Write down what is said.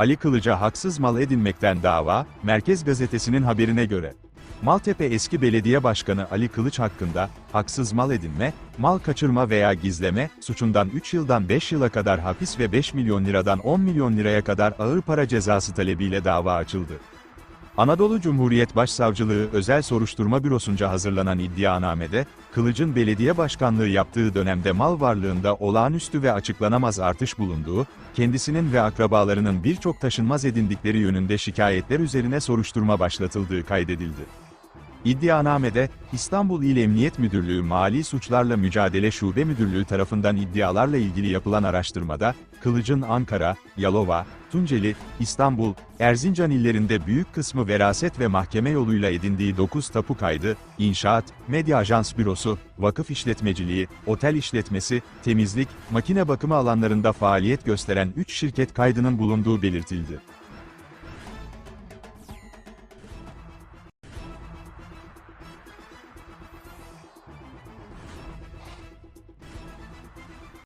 Ali Kılıç'a haksız mal edinmekten dava, Merkez Gazetesi'nin haberine göre. Maltepe eski belediye başkanı Ali Kılıç hakkında, haksız mal edinme, mal kaçırma veya gizleme, suçundan 3 yıldan 5 yıla kadar hapis ve 5 milyon liradan 10 milyon liraya kadar ağır para cezası talebiyle dava açıldı. Anadolu Cumhuriyet Başsavcılığı Özel Soruşturma Bürosu'nca hazırlanan iddianamede, Kılıç'ın belediye başkanlığı yaptığı dönemde mal varlığında olağanüstü ve açıklanamaz artış bulunduğu, kendisinin ve akrabalarının birçok taşınmaz edindikleri yönünde şikayetler üzerine soruşturma başlatıldığı kaydedildi. İddianamede, İstanbul İl Emniyet Müdürlüğü Mali Suçlarla Mücadele Şube Müdürlüğü tarafından iddialarla ilgili yapılan araştırmada, Kılıç'ın Ankara, Yalova, Tunceli, İstanbul, Erzincan illerinde büyük kısmı veraset ve mahkeme yoluyla edindiği 9 tapu kaydı, inşaat, medya ajans bürosu, vakıf işletmeciliği, otel işletmesi, temizlik, makine bakımı alanlarında faaliyet gösteren 3 şirket kaydının bulunduğu belirtildi.